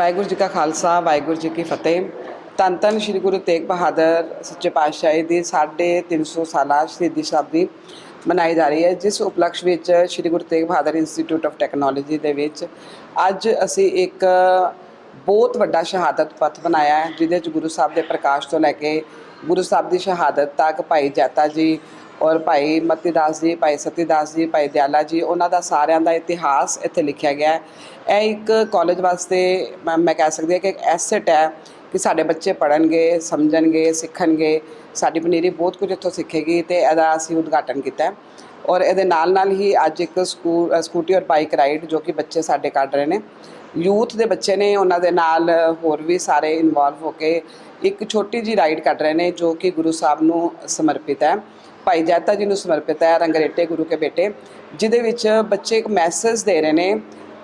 ਵਾਹਿਗੁਰੂ ਜੀ ਕਾ ਖਾਲਸਾ, ਵਾਹਿਗੁਰੂ ਜੀ ਕੀ ਫਤਿਹ। ਧੰਨ ਧੰਨ ਸ੍ਰੀ ਗੁਰੂ ਤੇਗ ਬਹਾਦਰ ਸੱਚੇ ਪਾਤਸ਼ਾਹੀ ਦੀ 350 ਸਾਲਾ ਸ਼ਹੀਦੀ ਸ਼ਤਾਬਦੀ ਮਨਾਈ ਜਾ ਰਹੀ ਹੈ, ਜਿਸ ਉਪਲਕਸ਼ ਵਿੱਚ Sri Guru Tegh Bahadur institute of technology ਦੇ ਵਿੱਚ ਅੱਜ ਅਸੀਂ ਇੱਕ ਬਹੁਤ ਵੱਡਾ ਸ਼ਹਾਦਤ ਪਥ ਬਣਾਇਆ ਹੈ, ਜਿਹਦੇ ਵਿੱਚ ਗੁਰੂ ਸਾਹਿਬ ਦੇ ਪ੍ਰਕਾਸ਼ ਤੋਂ ਲੈ ਕੇ ਗੁਰੂ ਸਾਹਿਬ ਦੀ ਸ਼ਹਾਦਤ ਤੱਕ ਭਾਈ ਜੈਤਾ ਜੀ ਔਰ ਭਾਈ ਮਤੀਦਾਸ ਜੀ, ਭਾਈ ਸਤੀਦਾਸ ਜੀ, ਭਾਈ ਦਿਆਲਾ ਜੀ, ਉਹਨਾਂ ਦਾ ਸਾਰਿਆਂ ਦਾ ਇਤਿਹਾਸ ਇੱਥੇ ਲਿਖਿਆ ਗਿਆ ਹੈ। ਇਹ ਇੱਕ ਕਾਲਜ ਵਾਸਤੇ ਮੈਂ ਮੈਂ ਕਹਿ ਸਕਦੀ ਹਾਂ ਕਿ ਇੱਕ ਐਸੈਟ ਹੈ ਕਿ ਸਾਡੇ ਬੱਚੇ ਪੜ੍ਹਨਗੇ, ਸਮਝਣਗੇ, ਸਿੱਖਣਗੇ। ਸਾਡੀ ਪਨੀਰੀ ਬਹੁਤ ਕੁਝ ਇੱਥੋਂ ਸਿੱਖੇਗੀ ਤੇ ਇਹਦਾ ਅਸੀਂ ਉਦਘਾਟਨ ਕੀਤਾ ਹੈ। ਔਰ ਇਹਦੇ ਨਾਲ ਨਾਲ ਹੀ ਅੱਜ ਇੱਕ ਸਕੂ- ਸਕੂਟੀ ਔਰ ਬਾਈਕ ਰਾਈਡ ਜੋ ਕਿ ਬੱਚੇ ਸਾਡੇ ਕੱਢ ਰਹੇ ਨੇ। ਯੂਥ ਦੇ ਬੱਚੇ ਨੇ, ਉਹਨਾਂ ਦੇ ਨਾਲ ਹੋਰ ਵੀ ਸਾਰੇ ਇਨਵੋਲਵ ਹੋ ਕੇ ਇੱਕ ਛੋਟੀ ਜੀ ਰਾਈਡ ਕੱਢ ਰਹੇ ਨੇ ਜੋ ਕਿ ਗੁਰੂ ਸਾਹਿਬ ਨੂੰ ਸਮਰਪਿਤ ਹੈ। ਭਾਈ ਜੈਤਾ ਜੀ ਨੂੰ ਸਮਰਪਿਤ ਹੈ ਰੰਗਰੇਟੇ ਗੁਰੂ ਕੇ ਬੇਟੇ, ਜਿਹਦੇ ਵਿੱਚ ਬੱਚੇ ਇੱਕ ਮੈਸੇਜ ਦੇ ਰਹੇ ਨੇ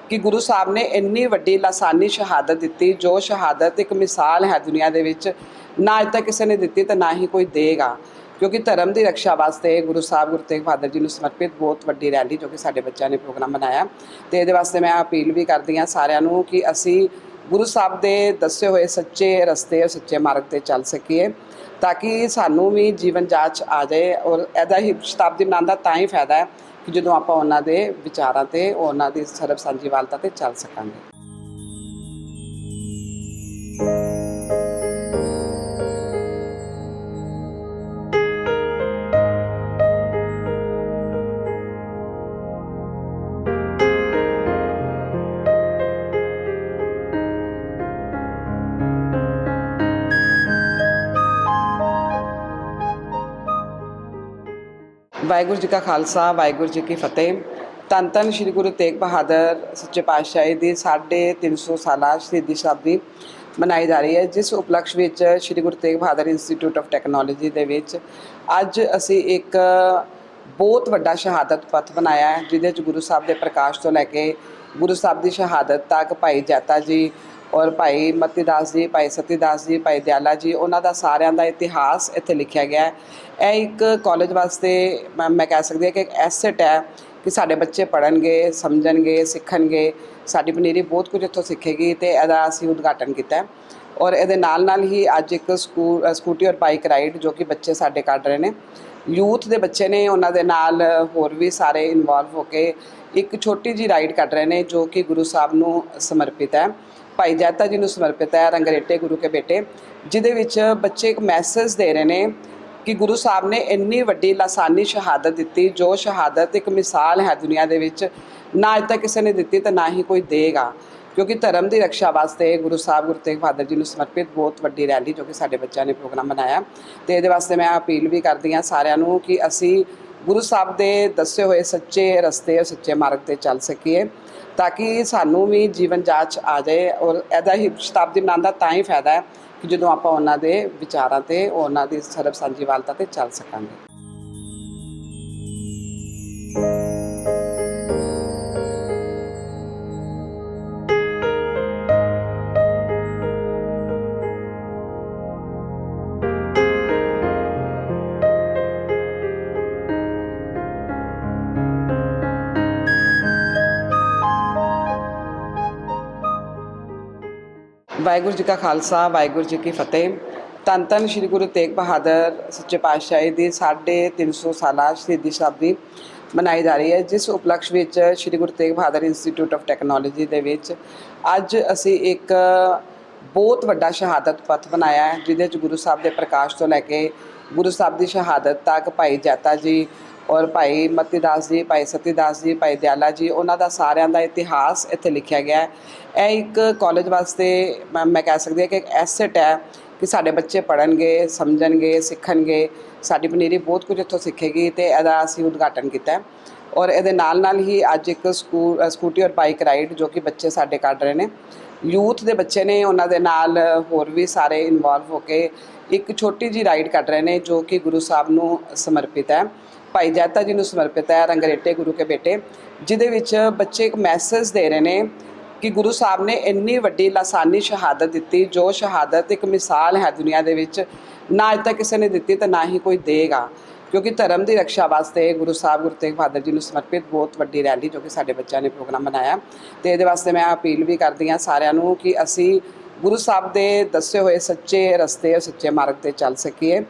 ਕਿ ਗੁਰੂ ਸਾਹਿਬ ਨੇ ਇੰਨੀ ਵੱਡੀ ਲਾਸਾਨੀ ਸ਼ਹਾਦਤ ਦਿੱਤੀ, ਜੋ ਸ਼ਹਾਦਤ ਇੱਕ ਮਿਸਾਲ ਹੈ ਦੁਨੀਆ ਦੇ ਵਿੱਚ, ਨਾ ਅੱਜ ਤੱਕ ਕਿਸੇ ਨੇ ਦਿੱਤੀ ਤੇ ਨਾ ਹੀ ਕੋਈ ਦੇਗਾ। ਕਿਉਂਕਿ ਧਰਮ ਦੀ ਰੱਖਿਆ ਵਾਸਤੇ ਗੁਰੂ ਸਾਹਿਬ, ਗੁਰੂ ਤੇਗ ਬਹਾਦਰ ਜੀ ਨੂੰ ਸਮਰਪਿਤ ਬਹੁਤ ਵੱਡੀ ਰੈਲੀ ਜੋ ਕਿ ਸਾਡੇ ਬੱਚਿਆਂ ਨੇ ਪ੍ਰੋਗਰਾਮ ਬਣਾਇਆ। ਤੇ ਇਹਦੇ ਵਾਸਤੇ ਮੈਂ ਅਪੀਲ ਵੀ ਕਰਦੀ ਹਾਂ ਸਾਰਿਆਂ ਨੂੰ ਕਿ ਅਸੀਂ ਗੁਰੂ ਸਾਹਿਬ ਦੇ ਦੱਸੇ ਹੋਏ ਸੱਚੇ ਰਸਤੇ ਸੱਚੇ ਮਾਰਗ ਤੇ ਚੱਲ ਸਕੀਏ। ਤਾਂ ਕਿ ਸਾਨੂੰ ਵੀ ਜੀਵਨ ਜਾਂਚ ਆ ਜਾਏ ਔਰ ਇਹਦਾ ਹੀ ਸ਼ਤਾਬਦੀ ਮਨਾਉਣ ਦਾ ਤਾਂ ਹੀ ਫਾਇਦਾ ਹੈ ਕਿ ਜਦੋਂ ਆਪਾਂ ਉਹਨਾਂ ਦੇ ਵਿਚਾਰਾਂ ਤੇ, ਉਹਨਾਂ ਦੀ ਸਰਬ ਸਾਂਝੀਵਾਲਤਾ ਤੇ ਚੱਲ ਸਕਾਂਗੇ। ਵਾਹਿਗੁਰੂ ਜੀ ਕਾ ਖਾਲਸਾ, ਵਾਹਿਗੁਰੂ ਜੀ ਕੀ ਫਤਿਹ। ਧੰਨ ਧੰਨ ਸ੍ਰੀ ਗੁਰੂ ਤੇਗ ਬਹਾਦਰ ਸੱਚੇ ਪਾਤਸ਼ਾਹੀ ਦੀ 350 ਸਾਲਾ ਸ਼ਹੀਦੀ ਸ਼ਤਾਬਦੀ ਮਨਾਈ ਜਾ ਰਹੀ ਹੈ, ਜਿਸ ਉਪਲਕਸ਼ ਵਿੱਚ Sri Guru Tegh Bahadur institute of technology ਦੇ ਵਿੱਚ ਅੱਜ ਅਸੀਂ ਇੱਕ ਬਹੁਤ ਵੱਡਾ ਸ਼ਹਾਦਤ ਪਥ ਬਣਾਇਆ ਹੈ, ਜਿਹਦੇ ਵਿੱਚ ਗੁਰੂ ਸਾਹਿਬ ਦੇ ਪ੍ਰਕਾਸ਼ ਤੋਂ ਲੈ ਕੇ ਗੁਰੂ ਸਾਹਿਬ ਦੀ ਸ਼ਹਾਦਤ ਤੱਕ ਭਾਈ ਜੈਤਾ ਜੀ ਔਰ ਭਾਈ ਮਤੀਦਾਸ ਜੀ, ਭਾਈ ਸਤੀਦਾਸ ਜੀ, ਭਾਈ ਦਿਆਲਾ ਜੀ, ਉਹਨਾਂ ਦਾ ਸਾਰਿਆਂ ਦਾ ਇਤਿਹਾਸ ਇੱਥੇ ਲਿਖਿਆ ਗਿਆ ਹੈ। ਇਹ ਇੱਕ ਕਾਲਜ ਵਾਸਤੇ ਮੈਂ ਮੈਂ ਕਹਿ ਸਕਦੀ ਹਾਂ ਕਿ ਇੱਕ ਐਸੈਟ ਹੈ ਕਿ ਸਾਡੇ ਬੱਚੇ ਪੜ੍ਹਨਗੇ, ਸਮਝਣਗੇ, ਸਿੱਖਣਗੇ। ਸਾਡੀ ਪਨੀਰੀ ਬਹੁਤ ਕੁਝ ਇੱਥੋਂ ਸਿੱਖੇਗੀ ਤੇ ਇਹਦਾ ਅਸੀਂ ਉਦਘਾਟਨ ਕੀਤਾ ਔਰ ਇਹਦੇ ਨਾਲ ਨਾਲ ਹੀ ਅੱਜ ਇੱਕ ਸਕੂ- ਸਕੂਟੀ ਔਰ ਬਾਈਕ ਰਾਈਡ ਜੋ ਕਿ ਬੱਚੇ ਸਾਡੇ ਕੱਢ ਰਹੇ ਨੇ। ਯੂਥ ਦੇ ਬੱਚੇ ਨੇ, ਉਹਨਾਂ ਦੇ ਨਾਲ ਹੋਰ ਵੀ ਸਾਰੇ ਇਨਵੋਲਵ ਹੋ ਕੇ ਇੱਕ ਛੋਟੀ ਜੀ ਰਾਈਡ ਕੱਢ ਰਹੇ ਨੇ ਜੋ ਕਿ ਗੁਰੂ ਸਾਹਿਬ ਨੂੰ ਸਮਰਪਿਤ ਹੈ। ਭਾਈ ਜੈਤਾ ਜੀ ਨੂੰ ਸਮਰਪਿਤ ਹੈ ਰੰਗਰੇਟੇ ਗੁਰੂ ਕੇ ਬੇਟੇ, ਜਿਹਦੇ ਵਿੱਚ ਬੱਚੇ ਇੱਕ ਮੈਸੇਜ ਦੇ ਰਹੇ ਨੇ ਕਿ ਗੁਰੂ ਸਾਹਿਬ ਨੇ ਇੰਨੀ ਵੱਡੀ ਲਾਸਾਨੀ ਸ਼ਹਾਦਤ ਦਿੱਤੀ, ਜੋ ਸ਼ਹਾਦਤ ਇੱਕ ਮਿਸਾਲ ਹੈ ਦੁਨੀਆ ਦੇ ਵਿੱਚ, ਨਾ ਅੱਜ ਤੱਕ ਕਿਸੇ ਨੇ ਦਿੱਤੀ ਤੇ ਨਾ ਹੀ ਕੋਈ ਦੇਗਾ। ਕਿਉਂਕਿ ਧਰਮ ਦੀ ਰੱਖਿਆ ਵਾਸਤੇ ਗੁਰੂ ਸਾਹਿਬ, ਗੁਰੂ ਤੇਗ ਬਹਾਦਰ ਜੀ ਨੂੰ ਸਮਰਪਿਤ ਬਹੁਤ ਵੱਡੀ ਰੈਲੀ ਜੋ ਕਿ ਸਾਡੇ ਬੱਚਿਆਂ ਨੇ ਪ੍ਰੋਗਰਾਮ ਬਣਾਇਆ। ਤੇ ਇਹਦੇ ਵਾਸਤੇ ਮੈਂ ਅਪੀਲ ਵੀ ਕਰਦੀ ਹਾਂ ਸਾਰਿਆਂ ਨੂੰ ਕਿ ਅਸੀਂ ਗੁਰੂ ਸਾਹਿਬ ਦੇ ਦੱਸੇ ਹੋਏ ਸੱਚੇ ਰਸਤੇ ਸੱਚੇ ਮਾਰਗ ਤੇ ਚੱਲ ਸਕੀਏ। ਤਾਂ ਕਿ ਸਾਨੂੰ ਵੀ ਜੀਵਨ ਜਾਂਚ ਆ ਜਾਏ ਔਰ ਇਹਦਾ ਹੀ ਸ਼ਤਾਬਦੀ ਮਨਾਉਣ ਦਾ ਤਾਂ ਹੀ ਫਾਇਦਾ ਹੈ ਕਿ ਜਦੋਂ ਆਪਾਂ ਉਹਨਾਂ ਦੇ ਵਿਚਾਰਾਂ ਤੇ, ਉਹਨਾਂ ਦੀ ਸਰਬ ਸਾਂਝੀਵਾਲਤਾ ਤੇ ਚੱਲ ਸਕਾਂਗੇ। ਵਾਹਿਗੁਰੂ ਜੀ ਕਾ ਖਾਲਸਾ, ਵਾਹਿਗੁਰੂ ਜੀ ਕੀ ਫਤਿਹ। ਧੰਨ ਧੰਨ ਸ੍ਰੀ ਗੁਰੂ ਤੇਗ ਬਹਾਦਰ ਸੱਚੇ ਪਾਤਸ਼ਾਹੀ ਦੀ 350 ਸਾਲਾ ਸ਼ਹੀਦੀ ਸ਼ਤਾਬਦੀ ਮਨਾਈ ਜਾ ਰਹੀ ਹੈ, ਜਿਸ ਉਪਲਕਸ਼ ਵਿੱਚ Sri Guru Tegh Bahadur institute of technology ਦੇ ਵਿੱਚ ਅੱਜ ਅਸੀਂ ਇੱਕ ਬਹੁਤ ਵੱਡਾ ਸ਼ਹਾਦਤ ਪਥ ਬਣਾਇਆ ਹੈ, ਜਿਹਦੇ ਵਿੱਚ ਗੁਰੂ ਸਾਹਿਬ ਦੇ ਪ੍ਰਕਾਸ਼ ਤੋਂ ਲੈ ਕੇ ਗੁਰੂ ਸਾਹਿਬ ਦੀ ਸ਼ਹਾਦਤ ਤੱਕ ਭਾਈ ਜੈਤਾ ਜੀ ਔਰ ਭਾਈ ਮਤੀਦਾਸ ਜੀ, ਭਾਈ ਸਤੀਦਾਸ ਜੀ, ਭਾਈ ਦਿਆਲਾ ਜੀ, ਉਹਨਾਂ ਦਾ ਸਾਰਿਆਂ ਦਾ ਇਤਿਹਾਸ ਇੱਥੇ ਲਿਖਿਆ ਗਿਆ ਹੈ। ਇਹ ਇੱਕ ਕਾਲਜ ਵਾਸਤੇ ਮੈਂ ਮੈਂ ਕਹਿ ਸਕਦੀ ਹਾਂ ਕਿ ਇੱਕ ਐਸੈਟ ਹੈ ਕਿ ਸਾਡੇ ਬੱਚੇ ਪੜ੍ਹਨਗੇ, ਸਮਝਣਗੇ, ਸਿੱਖਣਗੇ। ਸਾਡੀ ਪਨੀਰੀ ਬਹੁਤ ਕੁਝ ਇੱਥੋਂ ਸਿੱਖੇਗੀ ਤੇ ਇਹਦਾ ਅਸੀਂ ਉਦਘਾਟਨ ਕੀਤਾ ਔਰ ਇਹਦੇ ਨਾਲ ਨਾਲ ਹੀ ਅੱਜ ਇੱਕ ਸਕੂ- ਸਕੂਟੀ ਔਰ ਬਾਈਕ ਰਾਈਡ ਜੋ ਕਿ ਬੱਚੇ ਸਾਡੇ ਕੱਢ ਰਹੇ ਨੇ। ਯੂਥ ਦੇ ਬੱਚੇ ਨੇ, ਉਹਨਾਂ ਦੇ ਨਾਲ ਹੋਰ ਵੀ ਸਾਰੇ ਇਨਵੋਲਵ ਹੋ ਕੇ ਇੱਕ ਛੋਟੀ ਜੀ ਰਾਈਡ ਕੱਢ ਰਹੇ ਨੇ ਜੋ ਕਿ ਗੁਰੂ ਸਾਹਿਬ ਨੂੰ ਸਮਰਪਿਤ ਹੈ। ਭਾਈ ਜੈਤਾ ਜੀ ਨੂੰ ਸਮਰਪਿਤ ਹੈ ਰੰਗਰੇਟੇ ਗੁਰੂ ਕੇ ਬੇਟੇ, ਜਿਹਦੇ ਵਿੱਚ ਬੱਚੇ ਇੱਕ ਮੈਸੇਜ ਦੇ ਰਹੇ ਨੇ ਕਿ ਗੁਰੂ ਸਾਹਿਬ ਨੇ ਇੰਨੀ ਵੱਡੀ ਲਾਸਾਨੀ ਸ਼ਹਾਦਤ ਦਿੱਤੀ, ਜੋ ਸ਼ਹਾਦਤ ਇੱਕ ਮਿਸਾਲ ਹੈ ਦੁਨੀਆ ਦੇ ਵਿੱਚ, ਨਾ ਅੱਜ ਤੱਕ ਕਿਸੇ ਨੇ ਦਿੱਤੀ ਤੇ ਨਾ ਹੀ ਕੋਈ ਦੇਗਾ। ਕਿਉਂਕਿ ਧਰਮ ਦੀ ਰੱਖਿਆ ਵਾਸਤੇ ਗੁਰੂ ਸਾਹਿਬ ਗੁਰੂ ਤੇਗ ਬਹਾਦਰ ਜੀ ਨੂੰ ਸਮਰਪਿਤ ਬਹੁਤ ਵੱਡੀ ਰੈਲੀ ਜੋ ਕਿ ਸਾਡੇ ਬੱਚਿਆਂ ਨੇ ਪ੍ਰੋਗਰਾਮ ਬਣਾਇਆ। ਤੇ ਇਹਦੇ ਵਾਸਤੇ ਮੈਂ ਅਪੀਲ ਵੀ ਕਰਦੀ ਹਾਂ ਸਾਰਿਆਂ ਨੂੰ ਕਿ ਅਸੀਂ ਗੁਰੂ ਸਾਹਿਬ ਦੇ ਦੱਸੇ ਹੋਏ ਸੱਚੇ ਰਸਤੇ ਸੱਚੇ ਮਾਰਗ ਤੇ ਚੱਲ ਸਕੀਏ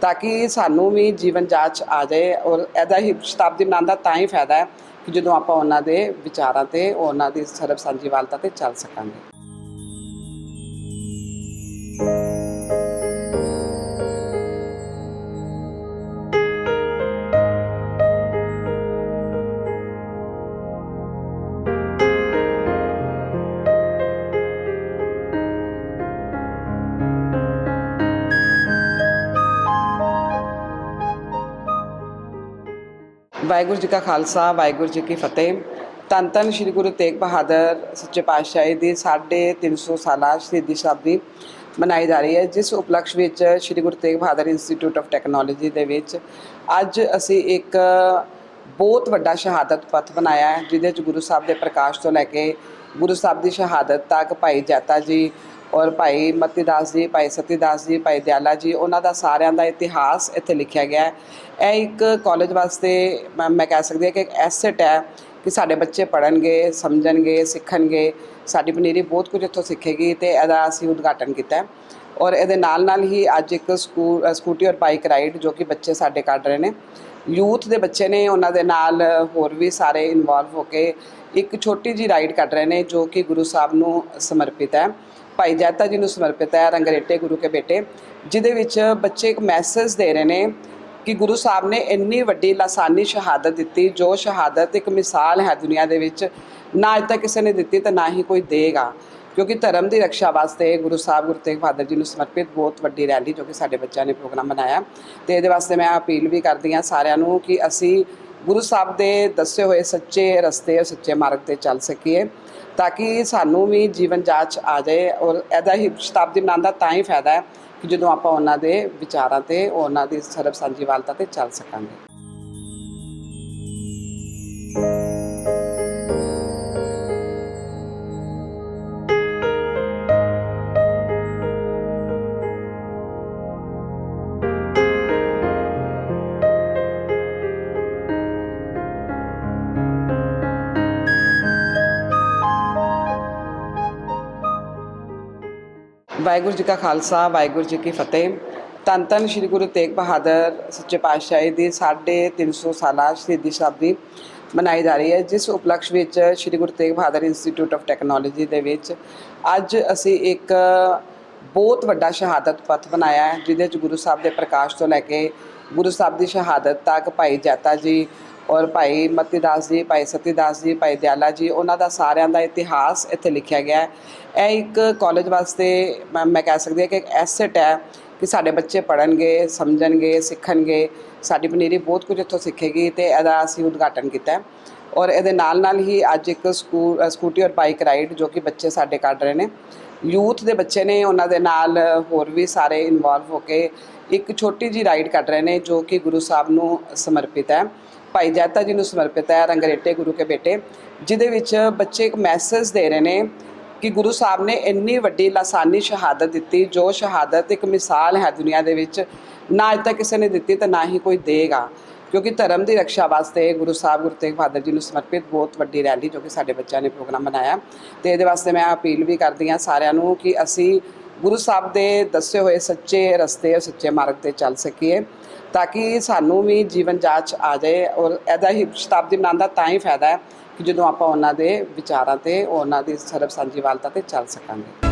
ਤਾਂ ਕਿ ਸਾਨੂੰ ਵੀ ਜੀਵਨ ਜਾਂਚ ਆ ਜਾਏ ਔਰ ਇਹਦਾ ਹੀ ਸ਼ਤਾਬਦੀ ਮਨਾਉਣ ਦਾ ਤਾਂ ਹੀ ਫਾਇਦਾ ਹੈ ਕਿ ਜਦੋਂ ਆਪਾਂ ਉਹਨਾਂ ਦੇ ਵਿਚਾਰਾਂ ਤੇ, ਉਹਨਾਂ ਦੀ ਸਰਬ ਸਾਂਝੀਵਾਲਤਾ ਤੇ ਚੱਲ ਸਕਾਂਗੇ। ਵਾਹਿਗੁਰੂ ਜੀ ਕਾ ਖਾਲਸਾ, ਵਾਹਿਗੁਰੂ ਜੀ ਕੀ ਫਤਿਹ। ਧੰਨ ਧੰਨ ਸ੍ਰੀ ਗੁਰੂ ਤੇਗ ਬਹਾਦਰ ਸੱਚੇ ਪਾਤਸ਼ਾਹੀ ਦੀ 350 ਸਾਲਾ ਸ਼ਹੀਦੀ ਸ਼ਤਾਬਦੀ ਮਨਾਈ ਜਾ ਰਹੀ ਹੈ, ਜਿਸ ਉਪਲਕਸ਼ ਵਿੱਚ Sri Guru Tegh Bahadur institute of technology ਦੇ ਵਿੱਚ ਅੱਜ ਅਸੀਂ ਇੱਕ ਬਹੁਤ ਵੱਡਾ ਸ਼ਹਾਦਤ ਪਥ ਬਣਾਇਆ ਹੈ, ਜਿਹਦੇ ਵਿੱਚ ਗੁਰੂ ਸਾਹਿਬ ਦੇ ਪ੍ਰਕਾਸ਼ ਤੋਂ ਲੈ ਕੇ ਗੁਰੂ ਸਾਹਿਬ ਦੀ ਸ਼ਹਾਦਤ ਤੱਕ ਭਾਈ ਜਾਤਾ ਜੀ ਔਰ ਭਾਈ ਮਤੀਦਾਸ ਜੀ, ਭਾਈ ਸਤੀਦਾਸ ਜੀ, ਭਾਈ ਦਿਆਲਾ ਜੀ, ਉਹਨਾਂ ਦਾ ਸਾਰਿਆਂ ਦਾ ਇਤਿਹਾਸ ਇੱਥੇ ਲਿਖਿਆ ਗਿਆ ਹੈ। ਇਹ ਇੱਕ ਕਾਲਜ ਵਾਸਤੇ ਮੈਂ ਮੈਂ ਕਹਿ ਸਕਦੀ ਹਾਂ ਕਿ ਇੱਕ ਐਸੈਟ ਹੈ ਕਿ ਸਾਡੇ ਬੱਚੇ ਪੜਨਗੇ ਸਮਝਣਗੇ, ਸਿੱਖਣਗੇ। ਸਾਡੀ ਪਨੀਰੀ ਬਹੁਤ ਕੁਝ ਇੱਥੋਂ ਸਿੱਖੇਗੀ ਤੇ ਇਹਦਾ ਅਸੀਂ ਉਦਘਾਟਨ ਕੀਤਾ ਹੈ। ਔਰ ਇਹਦੇ ਨਾਲ ਨਾਲ ਹੀ ਅੱਜ ਇੱਕ ਸਕੂ ਸਕੂਟੀ ਔਰ ਬਾਈਕ ਰਾਈਡ ਜੋ ਕਿ ਬੱਚੇ ਸਾਡੇ ਕੱਢ ਰਹੇ ਨੇ। ਯੂਥ ਦੇ ਬੱਚੇ ਨੇ, ਉਹਨਾਂ ਦੇ ਨਾਲ ਹੋਰ ਵੀ ਸਾਰੇ ਇਨਵੋਲਵ ਹੋ ਕੇ ਇੱਕ ਛੋਟੀ ਜੀ ਰਾਈਡ ਕੱਢ ਰਹੇ ਨੇ ਜੋ ਕਿ ਗੁਰੂ ਸਾਹਿਬ ਨੂੰ ਸਮਰਪਿਤ ਹੈ। ਭਾਈ ਜੈਤਾ ਜੀ ਨੂੰ ਸਮਰਪਿਤ ਹੈ, ਰੰਗਰੇਟੇ ਗੁਰੂ ਕੇ ਬੇਟੇ, ਜਿਹਦੇ ਵਿੱਚ ਬੱਚੇ ਇੱਕ ਮੈਸੇਜ ਦੇ ਰਹੇ ਨੇ ਕਿ ਗੁਰੂ ਸਾਹਿਬ ਨੇ ਇੰਨੀ ਵੱਡੀ ਲਾਸਾਨੀ ਸ਼ਹਾਦਤ ਦਿੱਤੀ, ਜੋ ਸ਼ਹਾਦਤ ਇੱਕ ਮਿਸਾਲ ਹੈ ਦੁਨੀਆ ਦੇ ਵਿੱਚ, ਨਾ ਅੱਜ ਤੱਕ ਕਿਸੇ ਨੇ ਦਿੱਤੀ ਤੇ ਨਾ ਹੀ ਕੋਈ ਦੇਗਾ। ਕਿਉਂਕਿ ਧਰਮ ਦੀ ਰੱਖਿਆ ਵਾਸਤੇ ਗੁਰੂ ਸਾਹਿਬ, ਗੁਰੂ ਤੇਗ ਬਹਾਦਰ ਜੀ ਨੂੰ ਸਮਰਪਿਤ ਬਹੁਤ ਵੱਡੀ ਰੈਲੀ ਜੋ ਕਿ ਸਾਡੇ ਬੱਚਿਆਂ ਨੇ ਪ੍ਰੋਗਰਾਮ ਬਣਾਇਆ। ਤੇ ਇਹਦੇ ਵਾਸਤੇ ਮੈਂ ਅਪੀਲ ਵੀ ਕਰਦੀ ਹਾਂ ਸਾਰਿਆਂ ਨੂੰ ਕਿ ਅਸੀਂ ਗੁਰੂ ਸਾਹਿਬ ਦੇ ਦੱਸੇ ਹੋਏ ਸੱਚੇ ਰਸਤੇ ਸੱਚੇ ਮਾਰਗ ਤੇ ਚੱਲ ਸਕੀਏ ਤਾਂ ਕਿ ਸਾਨੂੰ ਵੀ ਜੀਵਨ ਜਾਂਚ ਆ ਜਾਏ ਔਰ ਇਹਦਾ ਹੀ ਸ਼ਤਾਬਦੀ ਮਨਾਉਣ ਦਾ ਤਾਂ ਹੀ ਫਾਇਦਾ ਹੈ ਕਿ ਜਦੋਂ ਆਪਾਂ ਉਹਨਾਂ ਦੇ ਵਿਚਾਰਾਂ ਤੇ ਉਹਨਾਂ ਦੀ ਸਰਬ ਸਾਂਝੀਵਾਲਤਾ ਤੇ ਚੱਲ ਸਕਾਂਗੇ। ਵਾਹਿਗੁਰੂ ਜੀ ਕਾ ਖਾਲਸਾ, ਵਾਹਿਗੁਰੂ ਜੀ ਕੀ ਫਤਿਹ। ਧੰਨ ਧੰਨ ਸ੍ਰੀ ਗੁਰੂ ਤੇਗ ਬਹਾਦਰ ਸੱਚੇ ਪਾਤਸ਼ਾਹੀ ਦੀ 350 ਸਾਲਾ ਸ਼ਹੀਦੀ ਸ਼ਤਾਬਦੀ ਮਨਾਈ ਜਾ ਰਹੀ ਹੈ, ਜਿਸ ਉਪਲਕਸ਼ ਵਿੱਚ Sri Guru Tegh Bahadur institute of technology ਦੇ ਵਿੱਚ ਅੱਜ ਅਸੀਂ ਇੱਕ ਬਹੁਤ ਵੱਡਾ ਸ਼ਹਾਦਤ ਪਥ ਬਣਾਇਆ ਹੈ, ਜਿਹਦੇ ਵਿੱਚ ਗੁਰੂ ਸਾਹਿਬ ਦੇ ਪ੍ਰਕਾਸ਼ ਤੋਂ ਲੈ ਕੇ ਗੁਰੂ ਸਾਹਿਬ ਦੀ ਸ਼ਹਾਦਤ ਤੱਕ ਭਾਈ ਜੈਤਾ ਜੀ ਔਰ ਭਾਈ ਮਤੀਦਾਸ ਜੀ, ਭਾਈ ਸਤੀਦਾਸ ਜੀ, ਭਾਈ ਦਿਆਲਾ ਜੀ, ਉਹਨਾਂ ਦਾ ਸਾਰਿਆਂ ਦਾ ਇਤਿਹਾਸ ਇੱਥੇ ਲਿਖਿਆ ਗਿਆ ਹੈ। ਇਹ ਇੱਕ ਕਾਲਜ ਵਾਸਤੇ ਮੈਂ ਮੈਂ ਕਹਿ ਸਕਦੀ ਹਾਂ ਕਿ ਇੱਕ ਐਸੈਟ ਹੈ ਕਿ ਸਾਡੇ ਬੱਚੇ ਪੜਨਗੇ ਸਮਝਣਗੇ, ਸਿੱਖਣਗੇ। ਸਾਡੀ ਪਨੀਰੀ ਬਹੁਤ ਕੁਝ ਇੱਥੋਂ ਸਿੱਖੇਗੀ ਤੇ ਇਹਦਾ ਅਸੀਂ ਉਦਘਾਟਨ ਕੀਤਾ ਔਰ ਇਹਦੇ ਨਾਲ ਨਾਲ ਹੀ ਅੱਜ ਇੱਕ ਸਕੂ ਸਕੂਟੀ ਔਰ ਬਾਈਕ ਰਾਈਡ ਜੋ ਕਿ ਬੱਚੇ ਸਾਡੇ ਕੱਢ ਰਹੇ ਨੇ। ਯੂਥ ਦੇ ਬੱਚੇ ਨੇ, ਉਹਨਾਂ ਦੇ ਨਾਲ ਹੋਰ ਵੀ ਸਾਰੇ ਇਨਵੋਲਵ ਹੋ ਕੇ ਇੱਕ ਛੋਟੀ ਜੀ ਰਾਈਡ ਕੱਢ ਰਹੇ ਨੇ ਜੋ ਕਿ ਗੁਰੂ ਸਾਹਿਬ ਨੂੰ ਸਮਰਪਿਤ ਹੈ। ਭਾਈ ਜੈਤਾ ਜੀ ਨੂੰ ਸਮਰਪਿਤ ਹੈ ਰੰਗਰੇਟੇ ਗੁਰੂ ਕੇ ਬੇਟੇ, ਜਿਹਦੇ ਵਿੱਚ ਬੱਚੇ ਇੱਕ ਮੈਸੇਜ ਦੇ ਰਹੇ ਨੇ ਕਿ ਗੁਰੂ ਸਾਹਿਬ ਨੇ ਇੰਨੀ ਵੱਡੀ ਲਾਸਾਨੀ ਸ਼ਹਾਦਤ ਦਿੱਤੀ, ਜੋ ਸ਼ਹਾਦਤ ਇੱਕ ਮਿਸਾਲ ਹੈ ਦੁਨੀਆ ਦੇ ਵਿੱਚ, ਨਾ ਅੱਜ ਤੱਕ ਕਿਸੇ ਨੇ ਦਿੱਤੀ ਤੇ ਨਾ ਹੀ ਕੋਈ ਦੇਗਾ। ਕਿਉਂਕਿ ਧਰਮ ਦੀ ਰੱਖਿਆ ਵਾਸਤੇ ਗੁਰੂ ਸਾਹਿਬ, ਗੁਰੂ ਤੇਗ ਬਹਾਦਰ ਜੀ ਨੂੰ ਸਮਰਪਿਤ ਬਹੁਤ ਵੱਡੀ ਰੈਲੀ ਜੋ ਕਿ ਸਾਡੇ ਬੱਚਿਆਂ ਨੇ ਪ੍ਰੋਗਰਾਮ ਬਣਾਇਆ। ਤੇ ਇਹਦੇ ਵਾਸਤੇ ਮੈਂ ਅਪੀਲ ਵੀ ਕਰਦੀ ਹਾਂ ਸਾਰਿਆਂ ਨੂੰ ਕਿ ਅਸੀਂ ਗੁਰੂ ਸਾਹਿਬ ਦੇ ਦੱਸੇ ਹੋਏ ਸੱਚੇ ਰਸਤੇ ਸੱਚੇ ਮਾਰਗ ਤੇ ਚੱਲ ਸਕੀਏ। ਤਾਂ ਕਿ ਸਾਨੂੰ ਵੀ ਜੀਵਨ ਜਾਂਚ ਆ ਜਾਏ ਔਰ ਇਹਦਾ ਹੀ ਸ਼ਤਾਬਦੀ ਮਨਾਉਣ ਦਾ ਤਾਂ ਹੀ ਫਾਇਦਾ ਹੈ ਕਿ ਜਦੋਂ ਆਪਾਂ ਉਹਨਾਂ ਦੇ ਵਿਚਾਰਾਂ ਤੇ ਉਹਨਾਂ ਦੀ ਸਰਬ ਸਾਂਝੀਵਾਲਤਾ ਤੇ ਚੱਲ ਸਕਾਂਗੇ।